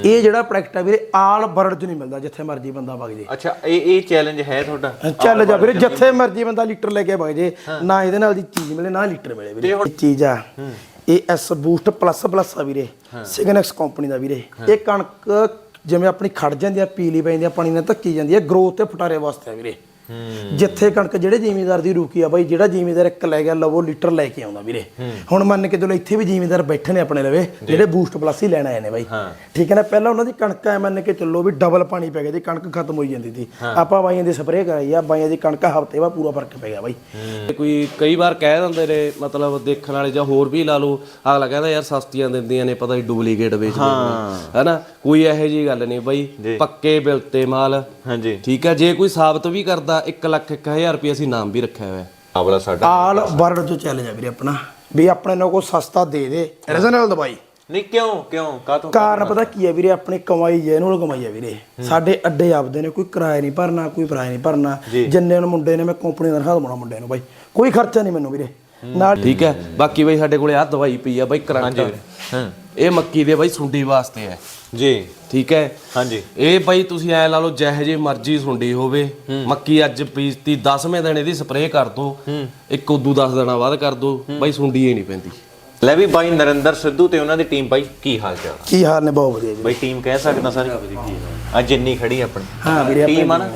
ਇਹ ਜਿਹੜਾ ਪ੍ਰੋਡਕਟ ਆ ਵੀਰੇ ਆਲ ਵਰਲਡ 'ਚ ਨਹੀਂ ਮਿਲਦਾ ਜਿੱਥੇ ਮਰਜ਼ੀ ਬੰਦਾ ਵਗ ਜੇ। ਅੱਛਾ ਇਹ ਇਹ ਚੈਲੰਜ ਹੈ ਤੁਹਾਡਾ? ਚੱਲ ਜਾ ਵੀਰੇ ਜਿੱਥੇ ਮਰਜ਼ੀ ਬੰਦਾ ਲੀਟਰ ਲੈ ਕੇ ਵਗ ਜੇ ਨਾ ਇਹਦੇ ਨਾਲ ਦੀ ਚੀਜ਼ ਮਿਲੇ ਨਾ ਲੀਟਰ ਮਿਲੇ ਵੀਰੇ। ਇਹ ਚੀਜ਼ ਆ ਇਹ ਐਸ ਬੂਸਟ ਪਲੱਸ ਪਲੱਸ ਆ ਵੀਰੇ ਸਿਗਨੈਕਸ ਕੰਪਨੀ ਦਾ ਵੀਰੇ। ਇਹ ਕਣਕ ਜਿਵੇਂ ਆਪਣੀ ਖੜ ਜਾਂਦੀ ਆ ਪੀਲੀ ਪੈ ਜਾਂਦੀ ਆ ਪਾਣੀ ਨਾਲ ਧੱਕੀ ਜਾਂਦੀ ਆ ਗਰੋਥ ਤੇ ਫਟਾਰੇ ਵਾਸਤੇ ਆ ਵੀਰੇ। ਜਿੱਥੇ ਕਣਕ ਜਿਹੜੇ ਜ਼ਿਮੀਦਾਰ ਦੀ ਰੁਕੀ ਆ ਬਾਈ ਜਿਹੜਾ ਜ਼ਿਮੀਦਾਰ ਇੱਕ ਲੈ ਗਿਆ ਲਵੋ ਲੀਟਰ ਲੈ ਕੇ ਆਉਂਦਾ ਵੀਰੇ। ਹੁਣ ਮੰਨ ਕੇ ਚਲੋ ਇੱਥੇ ਵੀ ਜ਼ਿਮੀਦਾਰ ਬੈਠੇ ਨੇ ਆਪਣੇ ਲਵੇ ਜਿਹੜੇ ਬੂਸਟ ਪਲੱਸ ਹੀ ਲੈਣ ਆਏ ਨੇ ਬਾਈ। ਠੀਕ ਹੈ ਨਾ ਪਹਿਲਾਂ ਉਹਨਾਂ ਦੀ ਕਣਕ ਐ ਮੰਨ ਕੇ ਚੱਲੋ ਵੀ ਡਬਲ ਪਾਣੀ ਪੈ ਗਿਆ ਦੀ ਕਣਕ ਖਤਮ ਹੋਈ ਜਾਂਦੀ ਸੀ। ਆਪਾਂ ਬਾਈਆਂ ਦੀ ਸਪਰੇਅ ਕਰਾਈ ਆ ਬਾਈਆਂ ਦੀ ਕਣਕ ਹਫ਼ਤੇ ਬਾਅਦ ਪੂਰਾ ਫ਼ਰਕ ਪੈ ਗਿਆ ਬਾਈ। ਤੇ ਕੋਈ ਕਈ ਵਾਰ ਕਹਿ ਦਿੰਦੇ ਨੇ ਮਤਲਬ ਦੇਖਣ ਵਾਲੇ ਜਾਂ ਹੋਰ ਵੀ ਲਾ ਲਓ ਅਗਲਾ ਕਹਿੰਦਾ ਯਾਰ ਸਸਤੀਆਂ ਦਿੰਦੀਆਂ ਨੇ ਪਤਾ ਨਹੀਂ ਡੁਪਲੀਕੇਟ ਵੇਚਦੇ ਨੇ। ਹੈਨਾ? ਕੋਈ ਇਹੋ ਜੀ ਗੱਲ ਨਹੀਂ ਬਾਈ। ਪੱਕੇ ਬਿਲ ਤੇ ਮਾਲ। ਹਾਂਜੀ। ਠੀਕ ਹੈ ਜੇ ਕੋਈ ਸਾਬਤ ਵੀ ਕਰਦਾ 1 ਲੱਖ 1000 ਰੁਪਏ ਅਸੀਂ ਨਾਮ ਵੀ ਰੱਖਿਆ ਹੋਇਆ ਹੈ। ਆਵਲਾ ਸਾਡਾ ਆਲ ਵਰਲਡ ਤੋਂ ਚੱਲ ਜਾ ਵੀਰੇ ਆਪਣਾ। ਵੀ ਆਪਣੇ ਨਾਲ ਕੋਈ ਸਸਤਾ ਦੇ ਦੇ। ਰੀਜ਼ਨਲ ਦਵਾਈ। ਨਹੀਂ ਕਿਉਂ ਕਿਉਂ? ਕਾ ਤੋਂ ਕਾਰਨ ਪਤਾ ਕੀ ਹੈ ਵੀਰੇ ਆਪਣੀ ਕਮਾਈ ਹੈ ਇਹਨੂੰ ਕਮਾਈ ਹੈ ਵੀਰੇ। ਸਾਡੇ ਅੱਡੇ ਆਪਦੇ ਨੇ ਕੋਈ ਕਿਰਾਇਆ ਨਹੀਂ ਭਰਨਾ ਕੋਈ ਕਿਰਾਇਆ ਨਹੀਂ ਭਰਨਾ। ਜਿੰਨੇ ਨੂੰ ਮੁੰਡੇ ਨੇ ਮੈਂ ਕੰਪਨੀ ਦਾ ਰਖਾ ਦਵਾਉਣਾ ਮੁੰਡੇ ਨੂੰ ਬਾਈ। ਕੋਈ ਖਰਚਾ ਨਹੀਂ ਮੈਨੂੰ ਵੀਰੇ। ਨਾਲ ਠੀਕ ਹੈ ਬਾਕੀ ਬਾਈ ਸਾਡੇ ਕੋਲੇ ਆਹ ਦਵਾਈ ਪਈ ਆ ਬਾਈ ਕਰੰਟ। ਹਾਂ ਇਹ ਮੱਕੀ ਦੇ ਬਾਈ ਸੁੰਡੀ ਵਾਸਤੇ ਹੈ। ਜੀ। ਠੀਕ ਹੈ? ਹਾਂਜੀ। ਇਹ ਬਾਈ ਤੁਸੀਂ ਐ ਲਾ ਲਓ ਜਿਹੋ ਜਿਹੀ ਮਰਜ਼ੀ ਸੁੰਡੀ ਹੋਵੇ ਮੱਕੀ ਅੱਜ ਬੀਜਤੀ 10ਵੇਂ ਦਿਨ ਇਹਦੀ ਸਪਰੇਅ ਕਰ ਦੋ ਇੱਕ ਉਦੋਂ 10 ਦਿਨਾਂ ਬਾਅਦ ਕਰ ਦੋ ਬਾਈ ਸੁੰਡੀ ਹੀ ਨਹੀਂ ਪੈਂਦੀ। ਲੈ ਵੀ ਬਾਈ ਨਰਿੰਦਰ ਸਿੱਧੂ ਤੇ ਉਹਨਾਂ ਦੀ ਟੀਮ ਬਾਈ ਕੀ ਹਾਲ ਚਾਲ? ਕੀ ਹਾਲ ਨੇ? ਬਹੁਤ ਵਧੀਆ ਜੀ। ਬਾਈ ਟੀਮ ਕਹਿ ਸਕਦਾ ਸਾਰੀ। ਅੱਜ ਜਿੰਨੀ ਖੜੀ ਆਪਣੀ। ਹਾਂ ਟੀਮ ਆ ਨਾ?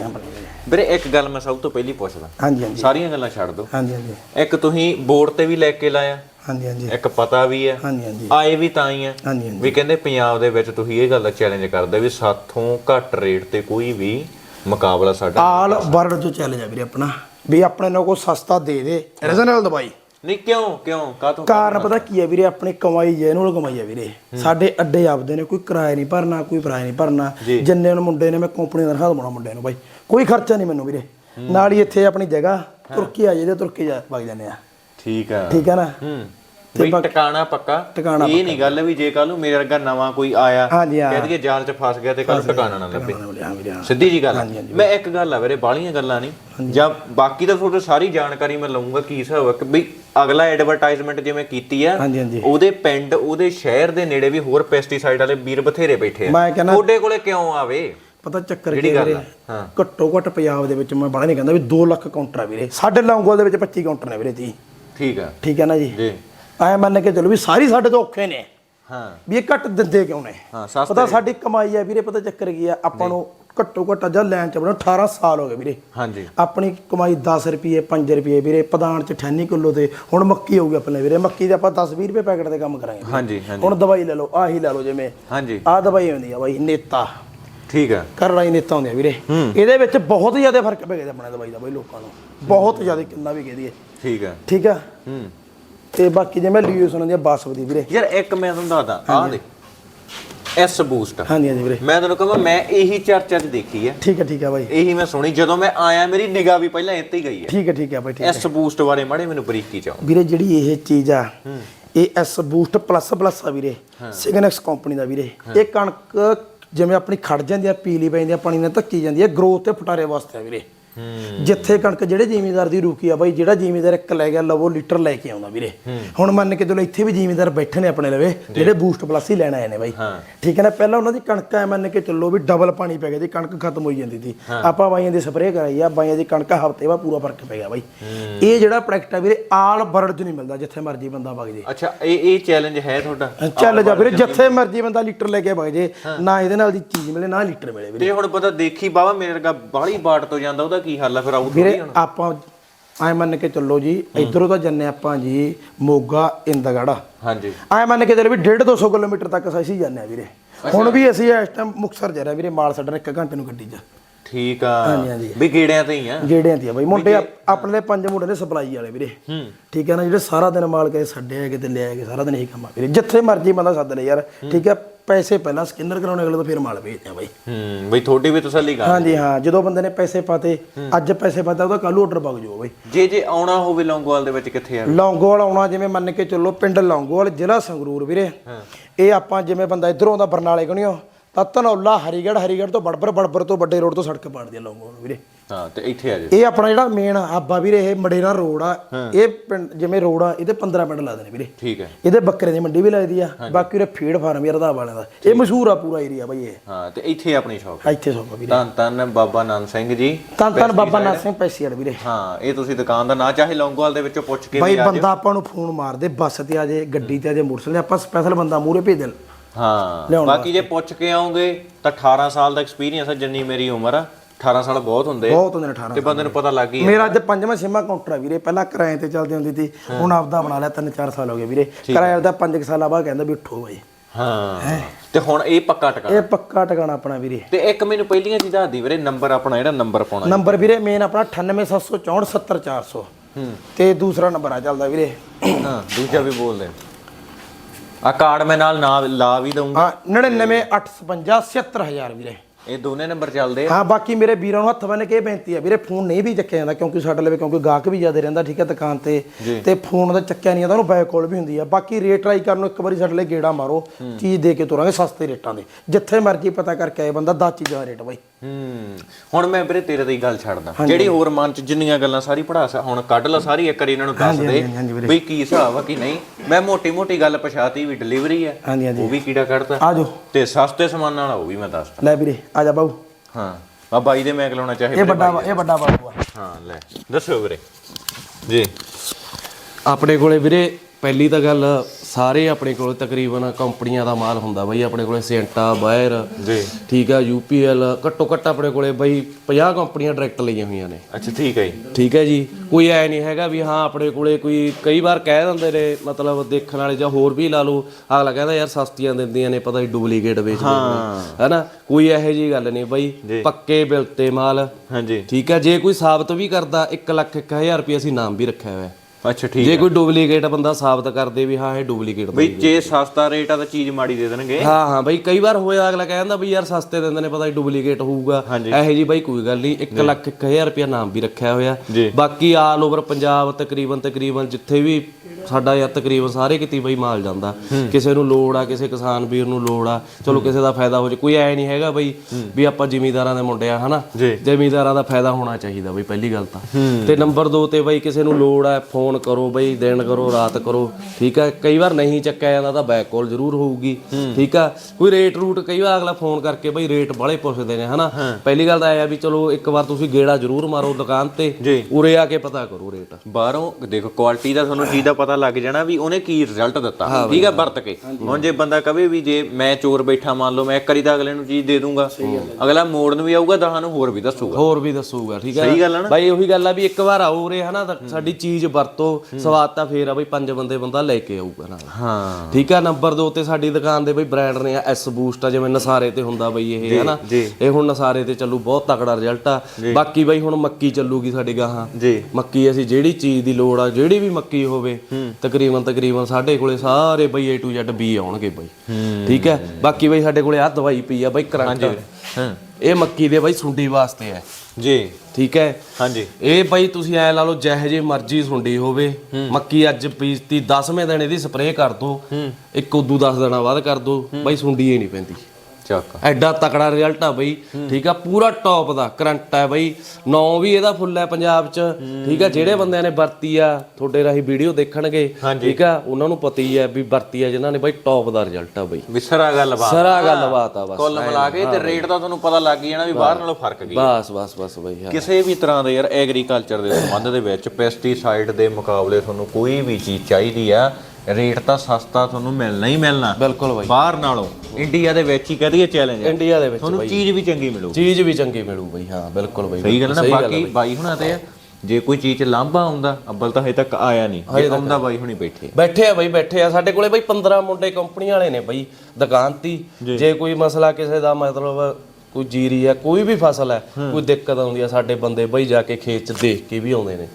ਵੀਰੇ ਇੱਕ ਗੱਲ ਮੈਂ ਸਭ ਤੋਂ ਪਹਿਲੀ ਪੁੱਛਦਾ। ਹਾਂਜੀ ਹਾਂਜੀ। ਸਾਰੀਆਂ ਗੱਲਾਂ ਛੱਡ ਦਿਓ। ਹਾਂਜੀ ਹਾਂਜੀ। ਇੱਕ ਤੁਸੀਂ ਬੋਰਡ ਤੇ ਵੀ ਲੈ ਕੇ ਲਾਇਆ। ਹਾਂਜੀ ਹਾਂਜੀ। ਇੱਕ ਪਤਾ ਵੀ ਹੈ। ਹਾਂਜੀ ਹਾਂਜੀ। ਆਏ ਵੀ ਤਾਂ ਹੀ ਆ ਹਾਂਜੀ ਹਾਂਜੀ। ਵੀ ਕਹਿੰਦੇ ਪੰਜਾਬ ਦੇ ਵਿੱਚ ਤੁਸੀਂ ਇਹ ਗੱਲ ਚੈਲੰਜ ਕਰਦੇ ਵੀ ਸਾਥੋਂ ਘੱਟ ਰੇਟ ਤੇ ਕੋਈ ਵੀ ਮੁਕਾਬਲਾ ਸਾਡਾ ਆਲ ਵਰਲਡ ਤੋਂ ਚੱਲ ਜਾ ਵੀਰੇ ਆਪਣਾ। ਵੀ ਆਪਣੇ ਨਾਲ ਕੋਈ ਸਸਤਾ ਦੇ ਦੇ। ਰੀਜ਼ਨਲ ਦਵਾਈ ਨਹੀਂ ਕਿਉਂ ਕਿਉਂ? ਕਾ ਤੋਂ ਕਾਰਨ ਪਤਾ ਕੀ ਹੈ ਵੀਰੇ ਆਪਣੀ ਕਮਾਈ ਹੈ ਇਹਨੂੰ ਕਮਾਈ ਹੈ ਵੀਰੇ। ਸਾਡੇ ਅੱਡੇ ਆਪਦੇ ਨੇ ਕੋਈ ਕਿਰਾਇਆ ਨਹੀਂ ਭਰਨਾ ਕੋਈ ਕਿਰਾਇਆ ਨਹੀਂ ਭਰਨਾ। ਜਿੰਨੇ ਨੂੰ ਮੁੰਡੇ ਨੇ ਮੈਂ ਕੰਪਨੀ ਦਾ ਰਖਾ ਦਵਾਉਣਾ ਮੁੰਡੇ ਨੂੰ ਬਾਈ। ਕੋਈ ਖਰਚਾ ਨਹੀਂ ਮੈਨੂੰ ਵੀਰੇ। ਨਾਲ ਹੀ ਇੱਥੇ ਆਪਣੀ ਜਗ੍ਹਾ ਤੁਰਕੀ ਆ ਜਿਹਦੇ ਤੁਰਕੀ ਜਾ ਵਗ ਜਾਂਦੇ ਆ। ਠੀਕ ਆ। ਠੀਕ ਹੈ ਨਾ? ਹੂੰ। ਟਿਕਾਣਾ ਪੱਕਾ? ਇਹ ਨਹੀਂ ਗੱਲ ਵੀ ਜੇ ਕੱਲ ਨੂੰ ਮੇਰੇ ਵਰਗਾ ਨਵਾਂ ਕੋਈ ਆਇਆ। ਕਹਿ ਦਈਏ ਜਾਲ 'ਚ ਫਸ ਗਿਆ ਤੇ ਕੱਲ ਟਿਕਾਣਾ ਨਾ ਲੱਭੇ। ਸਿੱਧੀ ਜੀ ਗੱਲ ਆ। ਮੈਂ ਇੱਕ ਗੱਲ ਆ ਵੀਰੇ ਬਾਹਲੀਆਂ ਗੱਲਾਂ ਨਹੀਂ। ਜਾਂ। ਬਾਕੀ ਤਾਂ ਤੁਹਾਡੇ ਸਾਰੀ ਜਾਣਕਾਰੀ ਮੈਂ ਲਵਾਂਗਾ ਕੀ ਹਿਸਾਬ ਹੈ ਕਿ ਬਈ ਅਗਲਾ ਐਡਵਰਟਾਈਜ਼ਮੈਂਟ ਜਿਵੇਂ ਕੀਤੀ ਆ ਉਹਦੇ ਪਿੰਡ ਉਹਦੇ ਸ਼ਹਿਰ ਦੇ ਨੇੜੇ ਵੀ ਹੋਰ ਪੈਸਟੀਸਾਈਡ ਵਾਲੇ ਵੀਰ ਬਥੇਰੇ ਬੈਠੇ ਆ। ਤੁਹਾਡੇ ਕੋਲੇ ਕਿਉਂ ਆਵੇ? ਪਤਾ ਚੱਕਰ ਕੀ ਹੈ ਵੀਰੇ ਆ, ਹਾਂ। ਘੱਟੋ ਘੱਟ ਪੰਜਾਬ ਦੇ ਵਿੱਚ ਮੈਂ ਬੜਾ ਨਹੀਂ ਕਹਿੰਦਾ ਵੀ 2 ਲੱਖ ਕਾਊਂਟਰ ਆ ਵੀਰੇ। ਸਾਡੇ ਲੌਂਗੋਲ ਦੇ ਵਿੱਚ 25 ਕਾਊਂਟਰ ਨੇ ਵੀਰੇ ਜੀ। ਠੀਕ ਆ। ਠੀਕ ਹੈ ਨਾ ਜੀ? ਜੀ। ਐ ਮੰਨ ਕੇ ਚਲੋ ਵੀ ਸਾਰੀ ਸਾਡੇ ਤੋਂ ਔਖੇ ਨੇ। ਹਾਂ। ਵੀ ਇਹ ਘੱਟ ਦਿੰਦੇ ਕਿਉਂ ਨੇ? ਹਾਂ ਪਤਾ ਸਾਡੀ ਕਮਾਈ ਹੈ ਵੀਰੇ ਪਤਾ ਚੱਕਰ ਕੀ ਆ? ਆਪਾਂ ਨੂੰ ਘੱਟੋ ਘੱਟ ਜਾਂ ਲੈਣ ਚ ਬਣਾ 18 ਸਾਲ ਹੋ ਗਏ ਵੀਰੇ। ਹਾਂਜੀ। ਆਪਣੀ ਕਮਾਈ 10 ਰੁਪਏ 5 ਰੁਪਏ ਵੀਰੇ ਪਦਾਨ ਚ 98 ਕਿਲੋ ਤੇ। ਹੁਣ ਮੱਕੀ ਹੋਊਗੀ ਆਪਣੇ ਵੀਰੇ ਮੱਕੀ ਦੇ ਆਪਾਂ 10 20 ਰੁਪਏ ਪੈਕਟ ਦੇ ਕੰਮ ਕਰਾਂਗੇ। ਹਾਂਜੀ ਹਾਂਜੀ। ਹੁਣ ਦਵਾਈ ਲੈ ਲਓ ਆਹੀ ਲੈ ਲਓ ਜਿਵੇਂ। ਹਾਂਜੀ। ਆਹ ਦਵਾਈ ਹੁੰਦੀ ਆ ਬਾਈ ਨੇਤਾ। ਠੀਕ ਆ। ਕਰ ਰਾਈ ਨੇਤਾ ਹੁੰਦੇ ਆ ਵੀਰੇ ਇਹਦੇ ਵਿੱਚ ਬਹੁਤ ਜ਼ਿਆਦਾ ਫ਼ਰਕ ਪੈ ਗਿਆ ਆਪਣੇ ਦਵਾਈ ਦਾ ਬਾਈ ਲੋਕਾਂ ਨੂੰ। ਬਹੁਤ ਜ਼ਿਆਦਾ ਕਿੰਨਾ ਵੀ ਕਹਿ ਦਈਏ। ਠੀਕ ਆ। ਠੀਕ ਆ? ਹੂੰ। ਤੇ ਬਾਕੀ ਜਿਵੇਂ ਲਿਓ ਸੁਣਨ ਦੀ ਵੀਰੇ। ਯਾਰ ਇੱਕ ਮੈਂ ਤੁਹਾਨੂੰ ਦੱਸਦਾ ਆਹ ਦੇ ਐਸ ਬੂਸਟ ਹਾਂਜੀ ਹਾਂਜੀ ਵੀਰੇ। ਮੈਂ ਤੁਹਾਨੂੰ ਕਹਾਂ ਮੈਂ ਇਹੀ ਚਰਚਾ 'ਚ ਦੇਖੀ ਹੈ ਠੀਕ ਹੈ ਠੀਕ ਹੈ ਬਾਈ। ਇਹੀ ਮੈਂ ਸੁਣੀ ਜਦੋਂ ਮੈਂ ਆਇਆ ਮੇਰੀ ਨਿਗਾਹ ਵੀ ਪਹਿਲਾਂ ਇੱਥੇ ਹੀ ਗਈ ਹੈ ਠੀਕ ਹੈ ਠੀਕ ਹੈ ਬਾਈ ਠੀਕ ਹੈ ਐਸ ਬੂਸਟ ਬਾਰੇ ਮਾੜੇ ਮੈਨੂੰ ਬਰੀਕੀ ਚਾਹੋ ਵੀਰੇ ਜਿਹੜੀ ਇਹ ਚੀਜ਼ ਆ ਇਹ ਐਸ ਬੂਸਟ ਪਲੱਸ ਪਲੱਸ ਆ ਵੀਰੇ। ਸਿਗਨੈਕਸ ਕੰਪਨੀ ਦਾ ਵੀਰੇ। ਇਹ ਕਣਕ ਜਿਵੇਂ ਆਪਣੀ ਖੜ ਜਾਂਦੀ ਆ, ਪੀਲੀ ਪੈ ਜਾਂਦੀ ਆ, ਪਾਣੀ ਨਾਲ ਧੱਕੀ ਜਾਂਦੀ ਆ ਗਰੋਥ ਤੇ ਫਟਾਰੇ ਵਾਸਤੇ ਆ ਵੀਰੇ। ਜਿੱਥੇ ਕਣਕ ਜਿਹੜੇ ਜ਼ਿਮੀਦਾਰ ਦੀ ਰੁਕੀ ਆ ਬਾਈ ਜਿਹੜਾ ਜ਼ਿਮੀਦਾਰ ਇੱਕ ਲੈ ਗਿਆ ਲਵੋ ਲੀਟਰ ਲੈ ਕੇ ਆਉਂਦਾ ਵੀਰੇ। ਹੁਣ ਮੰਨ ਕੇ ਚਲੋ ਇੱਥੇ ਵੀ ਜ਼ਿਮੀਦਾਰ ਬੈਠੇ ਨੇ ਆਪਣੇ ਲਵੇ ਜਿਹੜੇ ਬੂਸਟ ਪਲੱਸ ਹੀ ਲੈਣ ਆਏ ਨੇ ਬਾਈ। ਠੀਕ ਹੈ ਨਾ ਪਹਿਲਾਂ ਉਹਨਾਂ ਦੀ ਕਣਕ ਐ ਮੰਨ ਕੇ ਚੱਲੋ ਵੀ ਡਬਲ ਪਾਣੀ ਪੈ ਗਿਆ ਦੀ ਕਣਕ ਖਤਮ ਹੋਈ ਜਾਂਦੀ ਸੀ। ਆਪਾਂ ਬਾਈਆਂ ਦੀ ਸਪਰੇਅ ਕਰਾਈ ਆ ਬਾਈਆਂ ਦੀ ਕਣਕ ਹਫ਼ਤੇ ਬਾਅਦ ਪੂਰਾ ਫ਼ਰਕ ਪੈ ਗਿਆ ਬਾਈ। ਇਹ ਜਿਹੜਾ ਪ੍ਰੋਡਕਟ ਆ ਵੀਰੇ ਆਲ ਵਰਲਡ 'ਚ ਨਹੀਂ ਮਿਲਦਾ ਜਿੱਥੇ ਮਰਜ਼ੀ ਬੰਦਾ ਵਗ ਜੇ। ਅੱਛਾ ਇਹ ਇਹ ਚੈਲੰਜ ਹੈ ਤੁਹਾਡਾ? ਚੱਲ ਜਾ ਵੀਰੇ ਜਿੱਥੇ ਮਰਜ਼ੀ ਬੰਦਾ ਲੀਟਰ ਲੈ ਕੇ ਵਗ ਜੇ ਨਾ ਇਹਦੇ ਨਾਲ ਦੀ ਚੀਜ਼ ਮਿਲੇ ਨਾ ਲੀਟਰ ਮਿਲੇ ਵੀਰੇ। ਤੇ ਹੁਣ ਪਤਾ ਦੇਖੀ ਬਾਬਾ ਮੇਰੇ ਵਰਗਾ ਬਾਹਲੀ ਬਾਟ ਤੋਂ ਜਾਂਦਾ ਉਹਦਾ ਕੀ ਹੱਲ ਆ? ਫਿਰ ਆਊਟ ਵੀਰੇ ਆਪਾਂ ਐ ਮੰਨ ਕੇ ਚੱਲੋ ਜੀ ਇਧਰੋਂ ਤਾਂ ਜੰਨੇ ਆਪਾਂ ਜੀ ਮੋਗਾ ਇੰਦਗੜਾ। ਹਾਂਜੀ। ਐ ਮੰਨ ਕੇ ਚੱਲੋ ਵੀ 1.5 200 ਕਿਲੋਮੀਟਰ ਤੱਕ ਅਸੀਂ ਜਾਂਦੇ ਆ ਵੀਰੇ। ਹੁਣ ਵੀ ਅਸੀਂ ਇਸ ਟਾਈਮ ਮੁਕਸਰ ਜਾ ਰਹੇ ਵੀਰੇ ਮਾਲ ਛੱਡਣ ਇੱਕ ਘੰਟੇ ਨੂੰ ਗੱਡੀ 'ਚ। ਠੀਕ ਆ। ਹਾਂਜੀ, ਹਾਂਜੀ। ਵੀ ਗੇੜਿਆਂ ਤੇ ਹੀ ਆ। ਗੇੜਿਆਂ ਤੇ ਆ ਬਾਈ। ਮੁੰਡੇ ਆਪ- ਆਪਣੇ ਪੰਜ ਮੁੰਡੇ ਨੇ ਸਪਲਾਈ ਵਾਲੇ ਵੀਰੇ। ਹੂੰ। ਠੀਕ ਹੈ ਨਾ ਜਿਹੜੇ ਸਾਰਾ ਦਿਨ ਮਾਲ ਕੇ ਛੱਡੇ ਆ ਕਿਤੇ ਲੈ ਆਏ ਸਾਰਾ ਦਿਨ ਇਹੀ ਕੰਮ ਆ ਵੀਰੇ। ਜਿੱਥੇ ਮਰਜ਼ੀ ਬੰਦਾ ਸੱਦ ਲੈ ਯਾਰ। ਠੀਕ ਹੈ ਪੈਸੇ ਪਹਿਲਾਂ ਸਕੈਨਰ ਕਰਾਉਣੇ ਅਗਲੇ ਤੋਂ ਫਿਰ ਮਾਲ ਭੇਜਦੇ ਆ ਬਾਈ। ਹੂੰ ਬਈ ਤੁਹਾਡੀ ਵੀ ਤਸੱਲੀ ਕਰ ਹਾਂਜੀ ਹਾਂ ਜਦੋਂ ਬੰਦੇ ਨੇ ਪੈਸੇ ਪਾਤੇ ਅੱਜ ਪੈਸੇ ਪਾਤਾ ਉਹਦਾ ਕੱਲ ਆਰਡਰ ਵਗ ਜਾਓ ਬਾਈ। ਜੇ ਜੇ ਆਉਣਾ ਹੋਵੇ ਲੌਂਗੋਵਾਲ ਦੇ ਵਿੱਚ ਕਿੱਥੇ ਆ? ਲੌਂਗੋਵਾਲ ਆਉਣਾ ਜਿਵੇਂ ਮੰਨ ਕੇ ਚੱਲੋ ਪਿੰਡ ਲੌਂਗੋਵਾਲ ਜ਼ਿਲ੍ਹਾ ਸੰਗਰੂਰ ਵੀਰੇ। ਇਹ ਆਪਾਂ ਜਿਵੇਂ ਬੰਦਾ ਇਧਰੋਂ ਆਉਂਦਾ ਬਰਨਾਲੇ ਕਣੀਓ ਤਾਂ ਧਨੌਲਾ ਹਰੀਗੜ੍ਹ ਹਰੀਗੜ੍ਹ ਤੋਂ ਬੜਬਰ ਬੜਬਰ ਤੋਂ ਵੱਡੇ ਰੋਡ ਤੋਂ ਸੜਕ ਪਾੜਦੀ ਆ ਲੌਂਗੋਵਾਲ ਵੀਰੇ। ਹਾਂ ਤੇ ਇੱਥੇ ਆ ਜਾਓ ਇਹ ਆਪਣਾ ਜਿਹੜਾ ਮੇਨ ਆਬਾ ਵੀਰੇ ਇਹ ਮੜੇਰਾ ਰੋਡ ਆ। ਇਹ ਪਿੰਡ ਜਿਵੇਂ ਰੋਡ ਆ ਇਹਦੇ 15 ਪਿੰਡ ਲੱਗਦੇ ਨੇ ਵੀਰੇ। ਠੀਕ ਹੈ। ਇਹਦੇ ਬੱਕਰੇ ਦੀ ਮੰਡੀ ਵੀ ਲੱਗਦੀ ਆ ਬਾਕੀ ਉਰੇ ਫੀਡ ਫਾਰਮ ਯਾਰ ਦਾ ਵਾਲਿਆਂ ਦਾ। ਇਹ ਮਸ਼ਹੂਰ ਆ ਪੂਰਾ ਏਰੀਆ ਬਾਈ ਇਹ। ਹਾਂ ਤੇ ਇੱਥੇ ਆਪਣੀ ਸ਼ਾਪ ਇੱਥੇ ਸੋਪਾ ਵੀਰੇ। ਧੰਨ ਧੰਨ ਬਾਬਾ ਨਾਨਕ ਸਿੰਘ ਜੀ। ਤਾਂ ਤਾਂ ਬਾਬਾ ਨਾਥ ਸਿੰਘ ਪੈਸੀ ਵਾਲੇ ਵੀਰੇ। ਹਾਂ ਇਹ ਤੁਸੀਂ ਦੁਕਾਨ ਦਾ ਨਾਂ ਚਾਹੇ ਲੌਂਗੋਵਾਲ ਦੇ ਵਿੱਚੋਂ ਪੁੱਛ ਕੇ ਬਾਈ ਵੀ ਆ ਬੰਦਾ ਆਪਾਂ ਨੂੰ ਫੋਨ ਮਾਰਦੇ ਬੱਸ ਤੇ ਆ ਜੇ ਗੱਡੀ ਤੇ ਆ ਜੇ ਮੋਟਰਸਾਈਕਲ ਤੇ ਆਪਾਂ ਸਪੈਸ਼ਲ ਬੰਦਾ ਮੂਰੇ ਭੇਜ ਦੇ ਹਾਂ ਬਾਕੀ ਜੇ ਪੁੱਛ ਕੇ ਆਉਂਗੇ ਤਾਂ 18 ਸਾਲ ਦਾ ਐਕਸਪੀਰੀਅੰਸ ਹੈ ਜਿੰਨੀ ਮੇਰੀ ਉਮਰ ਆ। 18 ਸਾਲ ਬਹੁਤ ਹੁੰਦੇ। ਬਹੁਤ ਹੁੰਦੇ ਨੇ 18 ਤੇ ਬੰਦੇ ਨੂੰ ਪਤਾ ਲੱਗ ਹੀ ਮੇਰਾ ਅੱਜ ਪੰਜਵਾਂ ਛੇਵਾਂ ਕਾਊਂਟਰ ਆ ਵੀਰੇ ਪਹਿਲਾਂ ਕਿਰਾਏ ਤੇ ਚੱਲਦੀ ਹੁੰਦੀ ਸੀ ਹੁਣ ਆਪਦਾ ਬਣਾ ਲਿਆ ਤਿੰਨ ਚਾਰ ਸਾਲ ਹੋ ਗਏ ਵੀਰੇ। ਕਿਰਾਏ ਦਾ 5 ਸਾਲਾਂ ਬਾਅਦ ਕਹਿੰਦਾ ਵੀ ਉੱਠੋ ਬਾਈ। ਹਾਂ। ਤੇ ਹੁਣ ਇਹ ਪੱਕਾ ਟਿਕਾ ਇਹ ਪੱਕਾ ਟਿਕਾਣਾ ਆਪਣਾ ਵੀਰੇ। ਤੇ ਇੱਕ ਮੈਨੂੰ ਪਹਿਲੀਆਂ ਚੀਜ਼ਾਂ ਦੱਸਦੀ ਵੀਰੇ ਨੰਬਰ ਆਪਣਾ ਜਿਹੜਾ ਨੰਬਰ ਪਾਉਣਾ। ਨੰਬਰ ਵੀਰੇ ਮੇਨ ਆਪਣਾ 9874470400 ਤੇ ਦੂਸਰਾ ਨੰਬਰ ਆ ਚੱਲਦਾ ਵੀਰੇ। ਹਾਂ ਦੂਜਾ ਵੀ ਬੋਲ ਦੇ। ਆ ਕਾਰਡ ਮੈਂ ਨਾਲ ਨਾ ਲਾ ਵੀ ਦਊਂਗਾ। ਹਾਂ 99855 ਵੀਰੇ। ਇਹ ਦੋਨੇ ਨੰਬਰ ਚੱਲਦੇ ਆ। ਹਾਂ ਬਾਕੀ ਮੇਰੇ ਵੀਰਾਂ ਨੂੰ ਹੱਥ ਬੰਨ ਕੇ ਇਹ ਬੇਨਤੀ ਆ ਵੀਰੇ ਫੋਨ ਨਹੀਂ ਵੀ ਚੱਕਿਆ ਜਾਂਦਾ ਕਿਉਂਕਿ ਸਾਡੇ ਲਵੇ ਕਿਉਂਕਿ ਗਾਹਕ ਵੀ ਜ਼ਿਆਦਾ ਰਹਿੰਦਾ ਠੀਕ ਹੈ ਦੁਕਾਨ ਤੇ। ਤੇ ਫੋਨ ਦਾ ਚੱਕਿਆ ਨਹੀਂ ਜਾਂਦਾ ਉਹਨੂੰ ਬੈਕ ਕਾਲ ਵੀ ਹੁੰਦੀ ਆ। ਬਾਕੀ ਰੇਟ ਟਰਾਈ ਕਰਨ ਨੂੰ ਇੱਕ ਵਾਰੀ ਸਾਡੇ ਲਈ ਗੇੜਾ ਮਾਰੋ ਚੀਜ਼ ਦੇ ਕੇ ਤੁਰਾਂਗੇ ਸਸਤੇ ਰੇਟਾਂ ਦੇ। ਜਿੱਥੇ ਮਰਜ਼ੀ ਪਤਾ ਕਰਕੇ ਆਏ ਬੰਦਾ 10 ਚੀਜ਼ਾਂ ਦਾ ਰੇਟ ਬਾਈ। ਹੂੰ। ਹੁਣ ਮੈਂ ਵੀਰੇ ਤੇਰੇ ਦੀ ਗੱਲ ਛੱਡਦਾ। ਜਿਹੜੀ ਹੋਰ ਮਨ ਚ ਜਿੰਨੀਆਂ ਗੱਲਾਂ ਸਾਰੀ ਪੜਾ ਹੁਣ ਕੱਢ ਲਾ ਸਾਰੀ ਇੱਕ ਵਾਰੀ ਇਹਨਾਂ ਨੂੰ ਦੱਸ ਦੇ। ਬਈ ਕੀ ਹਿਸਾਬ ਆ ਕੀ ਨਹੀਂ। ਮੈਂ ਮੋਟੀ ਮੋਟੀ ਗੱਲ ਪਛਾਤੀ ਵੀ ਡਿਲੀਵਰੀ ਆ। ਹਾਂਜੀ ਹਾਂਜੀ। ਉਹ ਵੀ ਕੀੜਾ ਕੱਢਦਾ। ਆ ਜਾਓ। ਤੇ ਸਸਤੇ ਸਮਾਨਾਂ ਵਾਲਾ ਉਹ ਵੀ ਮੈਂ ਦੱਸਦਾ। ਲੈ ਵੀਰੇ ਆ ਜਾ ਬਾਊ। ਹਾਂ। ਆ ਬਾਈ ਦੇ ਮੈਂ ਲਾਉਣਾ ਚਾਹੇ ਇਹ ਵੱਡਾ ਇਹ ਵੱਡਾ ਬਾਬੂ ਆ। ਹਾਂ ਲੈ। ਦੱਸੋ ਵੀਰੇ। ਜੀ। ਆਪਣੇ ਕੋਲੇ ਵੀਰੇ ਪਹਿਲੀ ਤਾਂ ਗੱਲ ਸਾਰੇ ਆਪਣੇ ਕੋਲ ਤਕਰੀਬਨ ਕੰਪਨੀਆਂ ਦਾ ਮਾਲ ਹੁੰਦਾ ਬਈ ਆਪਣੇ ਕੋਲੇ ਸੈਂਟਾ ਬਾਇਰ ਜੀ। ਠੀਕ ਆ ਯੂਪੀਐਲ ਘੱਟੋ ਘੱਟ ਆਪਣੇ ਕੋਲੇ ਬਈ 50 ਕੰਪਨੀਆਂ ਡਾਇਰੈਕਟ ਲਈਆਂ ਹੋਈਆਂ ਨੇ। ਅੱਛਾ ਠੀਕ ਹੈ ਜੀ। ਠੀਕ ਹੈ ਜੀ। ਕੋਈ ਐ ਨਹੀਂ ਹੈਗਾ ਵੀ ਹਾਂ ਆਪਣੇ ਕੋਲੇ ਕੋਈ ਕਈ ਵਾਰ ਕਹਿ ਦਿੰਦੇ ਨੇ ਮਤਲਬ ਦੇਖਣ ਵਾਲੇ ਜਾਂ ਹੋਰ ਵੀ ਲਾ ਲਓ ਅਗਲਾ ਕਹਿੰਦਾ ਯਾਰ ਸਸਤੀਆਂ ਦਿੰਦੀਆਂ ਨੇ ਪਤਾ ਨਹੀਂ ਡੁਪਲੀਕੇਟ ਵੇਚਦੇ ਨੇ। ਹੈਨਾ? ਕੋਈ ਇਹੋ ਜੀ ਗੱਲ ਨਹੀਂ ਬਈ ਪੱਕੇ ਬਿਲ ਤੇ ਮਾਲ। ਹਾਂਜੀ। ਠੀਕ ਹੈ ਜੇ ਕੋਈ ਸਾਬਤ ਵੀ ਕਰਦਾ 1 ਲੱਖ 1000 ਰੁਪਏ ਅਸੀਂ ਨਾਮ ਵੀ ਰੱਖਿਆ ਹੋਇਆ। ਹੈ। ਅੱਛਾ ਠੀਕ ਜੇ ਕੋਈ ਡੁਪਲੀਕੇਟ ਬੰਦਾ ਸਾਬਤ ਕਰਦੇ ਵੀ ਹਾਂ ਇਹ ਡੁਪਲੀਕੇਟ ਬਈ ਜੇ ਸਸਤਾ ਰੇਟ ਆ ਤਾਂ ਚੀਜ਼ ਮਾੜੀ ਦੇ ਦੇਣਗੇ। ਹਾਂ ਹਾਂ ਬਈ ਕਈ ਵਾਰ ਹੋਇਆ ਅਗਲਾ ਕਹਿੰਦਾ ਵੀ ਯਾਰ ਸਸਤੇ ਦਿੰਦੇ ਨੇ ਪਤਾ ਨਹੀਂ ਡੁਪਲੀਕੇਟ ਹੋਊਗਾ। ਇਹੋ ਜੀ ਬਈ ਕੋਈ ਗੱਲ ਨਹੀਂ 1 ਲੱਖ 1000 ਰੁਪਏ ਨਾਮ ਵੀ ਰੱਖਿਆ ਹੋਇਆ। ਬਾਕੀ ਆਲ ਓਵਰ ਪੰਜਾਬ ਤਕਰੀਬਨ ਤਕਰੀਬਨ ਜਿੱਥੇ ਵੀ ਸਾਡਾ ਯਾਰ ਤਕਰੀਬਨ ਸਾਰੇ ਕਿਤੇ ਬਈ ਮਾਲ ਜਾਂਦਾ। ਕਿਸੇ ਨੂੰ ਲੋੜ ਆ ਕਿਸੇ ਕਿਸਾਨ ਵੀਰ ਨੂੰ ਲੋੜ ਆ। ਚਲੋ ਕਿਸੇ ਦਾ ਫਾਇਦਾ ਹੋ ਜੇ ਕੋਈ ਐ ਨਹੀਂ ਹੈਗਾ ਬਈ ਵੀ ਆਪਾਂ ਜ਼ਿਮੀਂਦਾਰਾਂ ਦੇ ਮੁੰਡੇ ਆ ਹਨਾ। ਜ਼ਿਮੀਂਦਾਰਾਂ ਦਾ ਫਾਇਦਾ ਹੋਣਾ ਚਾਹੀਦਾ ਬਈ ਪਹਿਲੀ ਗੱਲ ਤਾਂ। ਤੇ ਨੰਬਰ 2 ਤੇ ਬਈ ਕਿਸੇ ਨੂੰ ਲੋੜ ਆ ਫੋਨ ਕਰੋ ਬਈ ਦਿਨ ਕਰੋ ਰਾਤ ਕਰੋ ਠੀਕ ਆ? ਕਈ ਵਾਰ ਨਹੀਂ ਚੱਕਿਆ ਜਾਂਦਾ ਤਾਂ ਬੈਕ ਕਾਲ ਜ਼ਰੂਰ ਹੋਊਗੀ ਠੀਕ ਆ? ਕੋਈ ਰੇਟ ਰੂਟ ਕਈ ਵਾਰ ਅਗਲਾ ਫੋਨ ਕਰਕੇ ਬਈ ਰੇਟ ਬਾਲੇ ਪੁੱਛਦੇ ਨੇ ਹਨਾ? ਪਹਿਲੀ ਗੱਲ ਤਾਂ ਇਹ ਆ ਵੀ ਚਲੋ ਇੱਕ ਵਾਰ ਤੁਸੀਂ ਗੇੜਾ ਜ਼ਰੂਰ ਮਾਰੋ ਦੁਕਾਨ ਤੇ। ਉਰੇ ਆ ਕੇ ਪਤਾ ਕਰੋ ਰੇਟ ਬਾਹਰੋਂ ਦੇਖੋ ਕੁਆਲਿਟੀ ਦਾ ਤੁਹਾਨੂੰ ਚੀਜ਼ ਦਾ ਪਤਾ ਲੱਗ ਜਾਣਾ ਵੀ ਉਹਨੇ ਕੀ ਰਿਜ਼ਲਟ ਦਿੱਤਾ। ਠੀਕ ਹੈ ਵਰਤ ਕੇ। ਹੁਣ ਜੇ ਬੰਦਾ ਕਵੇ ਵੀ ਜੇ ਮੈਂ ਚੋਰ ਬੈਠਾ ਮੰਨ ਲਓ ਮੈਂ ਇੱਕ ਵਾਰੀ ਤਾਂ ਅਗਲੇ ਨੂੰ ਚੀਜ਼ ਦੇ ਦੂੰਗਾ। ਅਗਲਾ ਮੋੜਨ ਵੀ ਆਊਗਾ ਦਹਾਂ ਨੂੰ ਹੋਰ ਵੀ ਦੱਸੂਗਾ। ਹੋਰ ਵੀ ਦੱਸੂਗਾ ਠੀਕ ਹੈ ਸਹੀ ਗੱਲ ਆ ਨਾ? ਬਾਈ ਉਹੀ ਗੱਲ ਆ ਵੀ ਇੱਕ ਵਾਰ ਆਓ ਉਰੇ ਹਨਾ ਸਾਡੀ ਚੀਜ਼ ਵਰਤੋ ਸਵਾਦ ਤਾਂ ਫੇਰ ਆ ਬਈ ਪੰਜ ਬੰਦੇ ਬੰਦਾ ਲੈ ਕੇ ਆਊਗਾ ਨਾਲ। ਹਾਂ। ਠੀਕ ਆ ਨੰਬਰ 2 ਤੇ ਸਾਡੀ ਦੁਕਾਨ ਦੇ ਬਈ ਬ੍ਰਾਂਡ ਨੇ ਐਸ ਬੂਸਟ ਆ ਜਿਵੇਂ ਨਸਾਰੇ ਤੇ ਹੁੰਦਾ ਬਈ ਇਹ ਹਨਾ। ਇਹ ਹੁਣ ਨਸਾਰੇ ਤੇ ਚੱਲੂ ਬਹੁਤ ਤਕੜਾ ਰਿਜ਼ਲਟ ਆ। ਬਾਕੀ ਬਈ ਹੁਣ ਮੱਕੀ ਚੱਲੂਗੀ ਸਾਡੀ ਗਾਹਾਂ। ਜੀ। ਮੱਕੀ ਅਸੀਂ ਜਿਹੜੀ ਚੀਜ਼ ਦੀ ਲੋੜ ਆ ਜਿਹੜੀ ਵੀ ਮੱਕੀ ਹੋਵੇ ਤਕਰੀਬਨ ਤਕਰੀਬਨ ਸਾਡੇ ਕੋਲੇ ਸਾਰੇ ਬਈ A to Z ਬੀ ਆਉਣਗੇ ਬਈ। ਠੀਕ ਹੈ? ਬਾਕੀ ਬਈ ਸਾਡੇ ਕੋਲੇ ਆ ਦਵਾਈ ਪਈ ਆ ਬਈ ਕਰੰਟ। ਹਾਂ। ਇਹ ਮੱਕੀ ਦੇ ਬਈ ਸੁੰਡੀ ਵਾਸਤੇ ਹੈ। ਜੀ। ਠੀਕ ਹੈ? ਹਾਂਜੀ। ਇਹ ਬਈ ਤੁਸੀਂ ਐ ਲਾ ਲਓ ਜਿਹੋ ਜੇ ਮਰਜ਼ੀ ਸੁੰਡੀ ਹੋਵੇ ਮੱਕੀ ਅੱਜ ਬੀਜਤੀ 10ਵੇਂ ਦਿਨ ਇਹਦੀ ਸਪਰੇਅ ਕਰ ਦੋ। ਇੱਕ ਉਦੋਂ 10 ਦਿਨਾਂ ਬਾਅਦ ਕਰ ਦੋ। ਬਈ ਸੁੰਡੀ ਹੀ ਨਹੀਂ ਪੈਂਦੀ। ਚੱਕ। ਐਡਾ ਤਕੜਾ ਰਿਜ਼ਲਟ ਆ ਬਈ। ਠੀਕ ਆ ਪੂਰਾ ਟੌਪ ਦਾ ਕਰੰਟ ਹੈ ਬਈ। ਨੌ ਵੀ ਇਹਦਾ ਫੁੱਲ ਹੈ ਪੰਜਾਬ 'ਚ। ਠੀਕ ਆ ਜਿਹੜੇ ਬੰਦਿਆਂ ਨੇ ਵਰਤੀ ਆ ਤੁਹਾਡੇ ਰਾਹੀਂ ਵੀਡੀਓ ਦੇਖਣਗੇ। ਠੀਕ ਆ ਉਹਨਾਂ ਨੂੰ ਪਤਾ ਹੀ ਹੈ ਵੀ ਵਰਤੀ ਆ ਜਿਨ੍ਹਾਂ ਨੇ ਬਈ ਟੌਪ ਦਾ ਰਿਜ਼ਲਟ ਆ ਬਈ। ਵਿਸਰਾ ਗੱਲਬਾਤ। ਸਾਰਾ ਗੱਲਬਾਤ ਆ ਬਸ। ਕੁੱਲ ਮਿਲਾ ਕੇ ਤੇ ਰੇਟ ਦਾ ਤੁਹਾਨੂੰ ਪਤਾ ਲੱਗ ਜਾਣਾ ਵੀ ਬਾਹਰ ਨਾਲੋਂ ਫ਼ਰਕ ਕੀ ਬਸ ਬਸ ਬਸ ਬਈ ਕਿਸੇ ਵੀ ਤਰ੍ਹਾਂ ਦੇ ਯਾਰ ਐਗਰੀਕਲਚਰ ਦੇ ਸੰਬੰਧ ਦੇ ਵਿੱਚ ਪੈਸਟੀਸਾਈਡ ਦੇ ਮੁਕਾਬਲੇ ਤੁਹਾਨੂੰ ਕੋਈ ਵੀ ਚੀਜ਼ ਚਾਹੀਦੀ ਆ ਰੇਟ ਤਾਂ ਸਸਤਾ ਤੁਹਾਨੂੰ ਮਿਲਣਾ ਹੀ ਮਿਲਣਾ। ਬਿਲਕੁਲ ਬਈ। ਬਾਹਰ ਨਾਲੋਂ ਇੰਡੀਆ ਦੇ ਵਿੱਚ ਹੀ ਕਹਦੀਏ ਚੈਲੰਜ ਇੰਡੀਆ ਦੇ ਵਿੱਚ ਤੁਹਾਨੂੰ ਚੀਜ਼ ਵੀ ਚੰਗੀ ਮਿਲੂ। ਚੀਜ਼ ਵੀ ਚੰਗੀ ਮਿਲੂ ਬਈ ਹਾਂ ਬਿਲਕੁਲ ਬਈ ਸਹੀ ਗੱਲ ਨਾ ਬਾਕੀ ਬਾਈ। ਹੁਣਾਂ ਤੇ ਜੇ ਕੋਈ ਚੀਜ਼ ਲਾਂਭਾ ਆਉਂਦਾ ਅੱਬਲ ਤਾਂ ਹਜੇ ਤੱਕ ਆਇਆ ਨਹੀਂ। ਜੇ ਆਉਂਦਾ ਬਾਈ ਹੁਣੀ ਬੈਠੇ ਬੈਠੇ ਆ ਬਈ ਬੈਠੇ ਆ। ਸਾਡੇ ਕੋਲੇ ਬਈ 15 ਮੁੰਡੇ ਕੰਪਨੀ ਵਾਲੇ ਨੇ ਬਈ ਦੁਕਾਨ ਤੇ। ਜੇ ਕੋਈ ਮਸਲਾ ਕਿਸੇ ਦਾ ਮਤਲਬ ਕੋਈ ਜੀਰੀ ਆ ਕੋਈ ਵੀ ਫਸਲ ਹੈ। ਕੋਈ ਦਿੱਕਤ ਆਉਂਦੀ ਆ ਸਾਡੇ ਬੰਦੇ ਬਈ ਜਾ ਕੇ ਖੇਤ 'ਚ ਦੇਖ ਕੇ ਵੀ ਆਉਂਦੇ ਨੇ।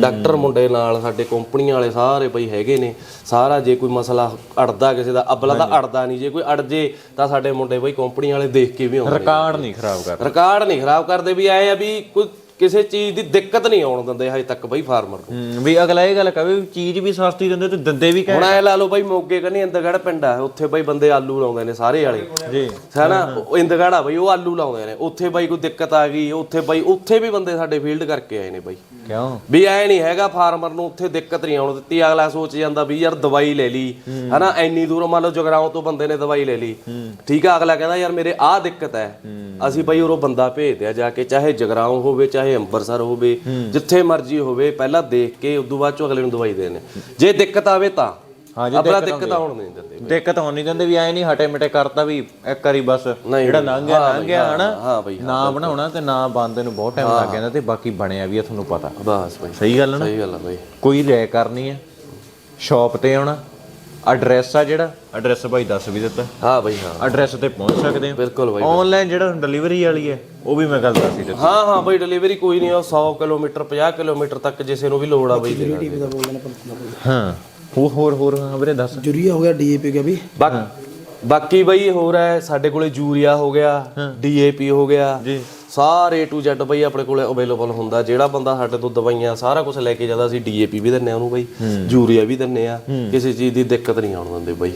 ਡਾਕਟਰ ਮੁੰਡੇ ਨਾਲ ਸਾਡੇ ਕੰਪਨੀ ਵਾਲੇ ਸਾਰੇ ਬਈ ਹੈਗੇ ਨੇ ਸਾਰਾ ਜੇ ਕੋਈ ਮਸਲਾ ਅੜਦਾ ਕਿਸੇ ਦਾ ਅਬਲਾ ਤਾਂ ਅੜਦਾ ਨਹੀਂ ਜੇ ਕੋਈ ਅੜ ਜੇ ਤਾਂ ਸਾਡੇ ਮੁੰਡੇ ਬਈ ਕੰਪਨੀ ਵਾਲੇ ਦੇਖ ਕੇ ਵੀ ਆਉਂਦੇ ਨੇ। ਰਿਕਾਰਡ ਨਹੀਂ ਖਰਾਬ ਕਰ ਰਿਕਾਰਡ ਨਹੀਂ ਖਰਾਬ ਕਰਦੇ ਵੀ ਆਏ ਆ ਵੀ ਕੋਈ ਕਿਸੇ ਚੀਜ਼ ਦੀ ਦਿੱਕਤ ਨਹੀਂ ਆਉਣ ਦਿੰਦੇ ਹਜੇ ਤੱਕ ਬਈ ਫਾਰਮਰ ਨੂੰ। ਹੂੰ, ਵੀ ਅਗਲਾ ਇਹ ਗੱਲ ਵੀ ਚੀਜ਼ ਵੀ ਸਸਤੀ ਦਿੰਦੇ ਤੇ ਦਿੰਦੇ ਵੀ ਹੁਣ ਐ ਲਾ ਲਓ ਬਈ ਮੋਗੇ ਕਨੀ ਇੰਦਗੜ ਪਿੰਡ ਆ ਉੱਥੇ ਬਈ ਬੰਦੇ ਆਲੂ ਲਾਉਂਦੇ ਨੇ ਸਾਰੇ ਵਾਲੇ। ਜੀ। ਹੈਨਾ ਉਹ ਇੰਦਗੜ ਆ ਬਈ ਉਹ ਆਲੂ ਲਾਉਂਦੇ ਨੇ। ਉੱਥੇ ਬਈ ਕੋਈ ਦਿੱਕਤ ਆ ਗਈ ਉੱਥੇ ਬਈ ਉੱਥੇ ਵੀ ਬੰਦੇ ਸਾਡੇ ਫੀਲਡ ਕਰਕੇ ਆਏ ਨੇ ਬਈ। ਕਿਉਂ? ਵੀ ਐ ਨਹੀਂ ਹੈਗਾ ਫਾਰਮਰ ਨੂੰ ਉੱਥੇ ਦਿੱਕਤ ਨਹੀਂ ਆਉਣ ਦਿੱਤੀ ਅਗਲਾ ਸੋਚ ਜਾਂਦਾ ਵੀ ਯਾਰ ਦਵਾਈ ਲੈ ਲਈ। ਹਨਾ ਇੰਨੀ ਦੂਰ ਮੰਨ ਲਓ ਜਗਰਾਉਂ ਤੋਂ ਬੰਦੇ ਨੇ ਦਵਾਈ ਲੈ ਲਈ। ਠੀਕ ਆ ਅਗਲਾ ਕਹਿੰਦਾ ਯਾਰ ਮੇਰੇ ਆਹ ਦਿੱਕਤ ਹੈ। ਅਸੀਂ ਬਈ ਉਰੋਂ ਬੰਦਾ ਭੇਜਦੇ ਆ ਜਾ ਕੇ ਚਾਹੇ ਜਗਰਾਉਂ ਹੋਵੇ ਚਾਹੇ ਅੰਮ੍ਰਿਤਸਰ ਹੋਵੇ ਜਿੱਥੇ ਮਰਜ਼ੀ ਹੋਵੇ ਪਹਿਲਾਂ ਦੇਖ ਕੇ ਉਦੋਂ ਬਾਅਦ ਚੋਂ ਅਗਲੇ ਨੂੰ ਦਵਾਈ ਦੇਣੇ। ਜੇ ਦਿੱਕਤ ਆਵੇ ਤਾਂ। ਹਾਂ, ਜੇ ਆਪਣਾ ਦਿੱਕਤ ਆਉਣ ਨਹੀਂ ਦਿੰਦੇ ਦਿੱਕਤ ਹੋਣ ਨਹੀਂ ਦਿੰਦੇ ਵੀ ਐ ਨਹੀਂ ਹਟੇ ਮਿਟੇ ਕਰਤਾ ਵੀ ਇੱਕ ਵਾਰੀ ਬਸ ਜਿਹੜਾ ਲੰਘ ਗਿਆ ਲੰਘ ਗਿਆ ਹਨਾ। ਹਾਂ ਬਈ ਨਾ ਬਣਾਉਣਾ ਤੇ ਨਾ ਬੰਦੇ ਨੂੰ ਬਹੁਤ ਟਾਈਮ ਲੱਗ ਜਾਂਦਾ ਤੇ ਬਾਕੀ ਬਣਿਆ ਵੀ ਆ ਤੁਹਾਨੂੰ ਪਤਾ। ਬਸ ਬਈ। ਸਹੀ ਗੱਲ ਨਾ? ਸਹੀ ਗੱਲ ਆ ਬਈ। ਕੋਈ ਲੈ ਕਰਨੀ ਹੈ ਸ਼ਾਪ ਤੇ ਆਉਣਾ ਐਡਰੈਸ ਆ ਜਿਹੜਾ? ਐਡਰੈਸ ਭਾਈ ਦੱਸ ਵੀ ਦਿੱਤਾ। ਹਾਂ ਬਈ ਹਾਂ। ਐਡਰੈਸ ਤੇ ਪਹੁੰਚ ਸਕਦੇ ਹੋ। ਬਿਲਕੁਲ ਬਈ ਆਨਲਾਈਨ ਜਿਹੜਾ ਡਿਲੀਵਰੀ ਵਾਲੀ ਹੈ ਉਹ ਵੀ ਮੈਂ ਗੱਲ ਦੱਸ ਹੀ ਦਿੱਤੀ। ਹਾਂ ਹਾਂ ਬਈ ਡਿਲੀਵਰੀ ਕੋਈ ਨਹੀਂ ਉਹ 100 ਕਿਲੋਮੀਟਰ 50 ਕਿਲੋਮੀਟਰ ਤੱਕ ਕਿਸੇ ਨੂੰ ਵੀ ਲੋੜ ਆ ਬਈ ਦੇ ਦਾਂਗੇ। ਦਾ ਬੋਲਣਾ ਹਾਂ ਹੋਰ ਹੋਰ ਹੋਰ ਹਾਂ ਵੀਰੇ ਦੱਸ। ਜੁਰੀਆ ਹੋ ਗਿਆ ਡੀਏਪੀ ਗਿਆ ਵੀ। ਬਾਕ- ਬਾਕੀ ਬਈ ਹੋਰ ਹੈ ਸਾਡੇ ਕੋਲੇ ਯੂਰੀਆ ਹੋ ਗਿਆ ਡੀਏਪੀ ਹੋ ਗਿਆ। ਜੀ। ਸਾਰੇ to Z ਬਈ ਆਪਣੇ ਕੋਲੇ ਅਵੇਲੇਬਲ ਹੁੰਦਾ ਜਿਹੜਾ ਬੰਦਾ ਸਾਡੇ ਤੋਂ ਦਵਾਈਆਂ ਸਾਰਾ ਕੁਝ ਲੈ ਕੇ ਜਾਂਦਾ ਅਸੀਂ ਡੀਏਪੀ ਵੀ ਦਿੰਨੇ ਆ ਉਹਨੂੰ ਬਈ ਯੂਰੀਆ ਵੀ ਦਿੰਨੇ ਆ ਕਿਸੇ ਚੀਜ਼ ਦੀ ਦਿੱਕਤ ਨਹੀਂ ਆਉਣ ਦਿੰਦੇ ਬਈ।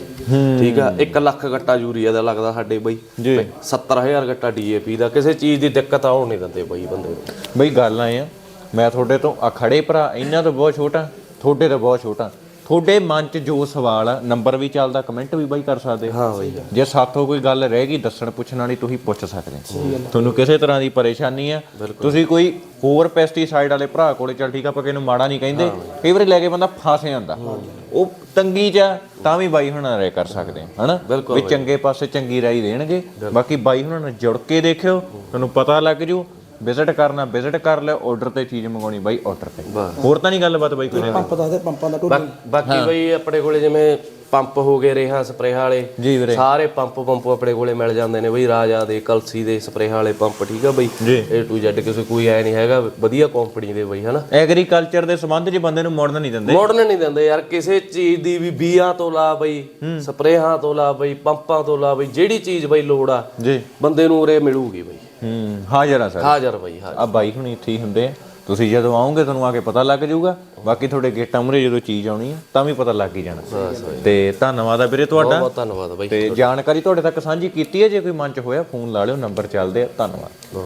ਠੀਕ ਆ 1 ਲੱਖ ਗੱਟਾ ਯੂਰੀਆ ਦਾ ਲੱਗਦਾ ਸਾਡੇ ਬਈ ਜੀ। 70000 ਗੱਟਾ ਡੀਏਪੀ ਦਾ ਕਿਸੇ ਚੀਜ਼ ਦੀ ਦਿੱਕਤ ਆਉਣ ਨਹੀਂ ਦਿੰਦੇ ਬਈ ਬੰਦੇ ਨੂੰ। ਬਈ ਗੱਲ ਆਏ ਆ ਮੈਂ ਤੁਹਾਡੇ ਤੋਂ ਆ ਖੜੇ ਭਰਾ ਇਹਨਾਂ ਤੋਂ ਬਹੁਤ ਛੋਟਾ ਤੁਹਾਡੇ ਤੋਂ ਬਹੁਤ ਛੋਟਾ। ਤੁਹਾਡੇ ਮਨ 'ਚ ਜੋ ਸਵਾਲ ਆ ਨੰਬਰ ਵੀ ਚੱਲਦਾ ਕਮੈਂਟ ਵੀ ਬਾਈ ਕਰ ਸਕਦੇ। ਹੋ ਹਾਂ ਬਈ ਜੇ। ਸਾਥੋਂ ਕੋਈ ਗੱਲ ਰਹਿ ਗਈ ਦੱਸਣ ਪੁੱਛਣ ਵਾਲੀ ਤੁਸੀਂ ਪੁੱਛ ਸਕਦੇ ਹੋ। ਤੁਹਾਨੂੰ ਕਿਸੇ ਤਰ੍ਹਾਂ ਦੀ ਪਰੇਸ਼ਾਨੀ ਆ ਤੁਸੀਂ ਕੋਈ ਹੋਰ ਪੈਸਟੀਸਾਈਡ ਵਾਲੇ ਭਰਾ ਕੋਲੇ ਚੱਲ ਠੀਕ ਆ ਆਪਾਂ ਕਿਹਨੂੰ ਮਾੜਾ ਨਹੀਂ ਕਹਿੰਦੇ ਕਈ ਵਾਰੀ ਲੈ ਕੇ ਬੰਦਾ ਫਸ ਜਾਂਦਾ ਉਹ ਤੰਗੀ 'ਚ ਆ, ਤਾਂ ਵੀ ਬਾਈ ਹੁਣਾਂ ਨਾਲ ਕਰ ਸਕਦੇ ਆ ਹਨਾ? ਵੀ ਚੰਗੇ ਪਾਸੇ ਚੰਗੀ ਰਾਈ ਦੇਣਗੇ। ਬਾਕੀ ਬਾਈ ਹੁਣਾਂ ਨਾਲ ਜੁੜ ਕੇ ਦੇਖਿਓ ਤੁਹਾਨੂੰ ਪਤਾ ਲੱਗ ਜੂ ਵਿਜ਼ਿਟ ਕਰਨਾ ਵਿਜ਼ਿਟ ਕਰ ਲਿਓ ਆਰਡਰ ਤੇ ਚੀਜ਼ ਮੰਗਾਉਣੀ ਬਾਈ ਆਰਡਰ ਤੇ। ਹੋਰ ਤਾਂ ਨਹੀਂ ਗੱਲਬਾਤ ਬਾਈ ਕੋਈ ਪੰਪ ਦੱਸਦੇ ਪੰਪਾਂ ਦਾ ਟੋਟਲ। ਬਾਕੀ ਬਈ ਆਪਣੇ ਕੋਲੇ ਜਿਵੇਂ ਪੰਪ ਹੋ ਗਏ ਰੇਹਾਂ ਸਪਰੇਹਾਂ ਵਾਲੇ ਜੀ ਵੀਰੇ। ਸਾਰੇ ਪੰਪ ਪੰਪ ਆਪਣੇ ਕੋਲੇ ਮਿਲ ਜਾਂਦੇ ਨੇ ਬਈ ਰਾਜਾ ਦੇ ਕਲਸੀ ਦੇ ਸਪਰੇਹਾਂ ਵਾਲੇ ਪੰਪ ਠੀਕ ਆ ਬਈ। A to Z ਕਿਸੇ ਕੋਈ ਐ ਨਹੀਂ ਹੈਗਾ ਵਧੀਆ ਕੰਪਨੀ ਦੇ ਬਈ ਹਨਾ? ਐਗਰੀਕਲਚਰ ਦੇ ਸੰਬੰਧ 'ਚ ਬੰਦੇ ਨੂੰ ਮੋੜਨ ਨਹੀਂ ਦਿੰਦੇ। ਮਾਡਰਨ ਨਹੀਂ ਦਿੰਦੇ ਯਾਰ ਕਿਸੇ ਚੀਜ਼ ਦੀ ਵੀ ਬੀਆਂ ਤੋਂ ਲਾ ਬਈ ਸਪਰੇਹਾਂ ਤੋਂ ਲਾ ਬਈ ਪੰਪਾਂ ਤੋਂ ਲਾ ਬਈ ਜਿਹੜੀ ਚੀਜ਼ ਬਈ ਲੋੜ ਆ ਜੀ। ਬੰਦੇ ਨੂੰ ਉਰੇ ਮਿਲੂਗੀ ਬਈ। ਹੂੰ ਹਾਜ਼ਰ ਆ ਸਰ। ਹਾਜ਼ਰ ਬਈ ਹਾਜ਼ਰ। ਆ ਬਾਈ ਹੁਣੀ ਇੱਥੇ ਹੀ ਹੁੰਦੇ ਆ। ਤੁਸੀਂ ਜਦੋਂ ਆਓਗੇ ਤੁਹਾਨੂੰ ਆ ਕੇ ਪਤਾ ਲੱਗ ਜਾਊਗਾ। ਬਾਕੀ ਤੁਹਾਡੇ ਗੇਟਾਂ ਮੂਹਰੇ ਜਦੋਂ ਚੀਜ਼ ਆਉਣੀ ਆ ਤਾਂ ਵੀ ਪਤਾ ਲੱਗ ਹੀ ਜਾਣਾ। ਤੇ ਧੰਨਵਾਦ ਆ ਵੀਰੇ ਤੁਹਾਡਾ। ਬਹੁਤ ਧੰਨਵਾਦ ਬਈ। ਤੇ ਜਾਣਕਾਰੀ ਤੁਹਾਡੇ ਤੱਕ ਸਾਂਝੀ ਕੀਤੀ ਹੈ ਜੇ ਕੋਈ ਮਨ ਚ ਹੋਇਆ ਫੋਨ ਲਾ ਲਿਓ ਨੰਬਰ ਚੱਲਦੇ ਆ। ਧੰਨਵਾਦ।